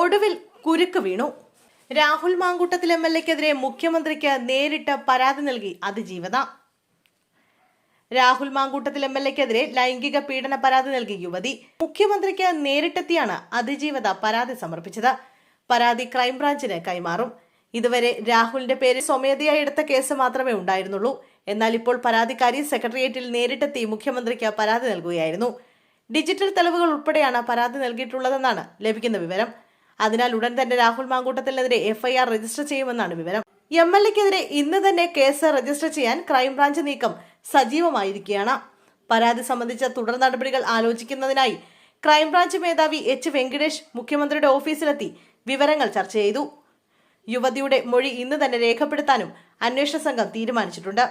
ഒടുവിൽ കുരുക്ക് വീണു. രാഹുൽ മാങ്കൂട്ടത്തിൽ എം എൽ എക്കെതിരെ മുഖ്യമന്ത്രിക്ക് നേരിട്ട് പരാതി നൽകി അതിജീവത. രാഹുൽ മാങ്കൂട്ടത്തിൽ എം എൽ എക്കെതിരെ ലൈംഗിക പീഡന പരാതി നൽകി യുവതി. മുഖ്യമന്ത്രിക്ക് നേരിട്ടെത്തിയാണ് അതിജീവത പരാതി സമർപ്പിച്ചത്. പരാതി ക്രൈംബ്രാഞ്ചിന് കൈമാറും. ഇതുവരെ രാഹുലിന്റെ പേര് സ്വമേധയായി എടുത്ത കേസ് മാത്രമേ ഉണ്ടായിരുന്നുള്ളൂ. എന്നാൽ ഇപ്പോൾ പരാതിക്കാരി സെക്രട്ടേറിയറ്റിൽ നേരിട്ടെത്തി മുഖ്യമന്ത്രിക്ക് പരാതി നൽകുകയായിരുന്നു. ഡിജിറ്റൽ തെളിവുകൾ ഉൾപ്പെടെയാണ് പരാതി നൽകിയിട്ടുള്ളതെന്നാണ് ലഭിക്കുന്ന വിവരം. അതിനാൽ ഉടൻ തന്നെ രാഹുൽ മാങ്കൂട്ടത്തിനെതിരെ എഫ്ഐആർ രജിസ്റ്റർ ചെയ്യുമെന്നാണ് വിവരം. എം എൽ എക്കെതിരെ ഇന്ന് തന്നെ കേസ് രജിസ്റ്റർ ചെയ്യാൻ ക്രൈംബ്രാഞ്ച് നീക്കം സജീവമായിരിക്കുകയാണ്. പരാതി സംബന്ധിച്ച തുടർ നടപടികൾ ആലോചിക്കുന്നതിനായി ക്രൈംബ്രാഞ്ച് മേധാവി എച്ച് വെങ്കിടേഷ് മുഖ്യമന്ത്രിയുടെ ഓഫീസിലെത്തി വിവരങ്ങൾ ചർച്ച ചെയ്തു. യുവതിയുടെ മൊഴി ഇന്ന് തന്നെ രേഖപ്പെടുത്താനും അന്വേഷണ സംഘം തീരുമാനിച്ചിട്ടുണ്ട്.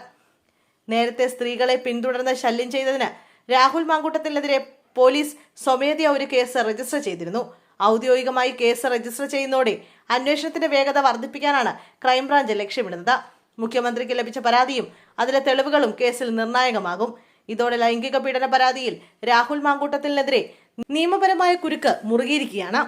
നേരത്തെ സ്ത്രീകളെ പിന്തുടർന്ന് ശല്യം ചെയ്തതിന് രാഹുൽ മാങ്കൂട്ടത്തിനെതിരെ പോലീസ് സ്വമേധയാ ഒരു കേസ് രജിസ്റ്റർ ചെയ്തിരുന്നു. ഔദ്യോഗികമായി കേസ് രജിസ്റ്റർ ചെയ്യുന്നതോടെ അന്വേഷണത്തിന്റെ വേഗത വർദ്ധിപ്പിക്കാനാണ് ക്രൈംബ്രാഞ്ച് ലക്ഷ്യമിടുന്നത്. മുഖ്യമന്ത്രിക്ക് ലഭിച്ച പരാതിയും അതിലെ തെളിവുകളും കേസിൽ നിർണായകമാകും. ഇതോടെ ലൈംഗിക പീഡന പരാതിയിൽ രാഹുൽ മാങ്കൂട്ടത്തിനെതിരെ നിയമപരമായ കുരുക്ക് മുറുകിയിരിക്കുകയാണ്.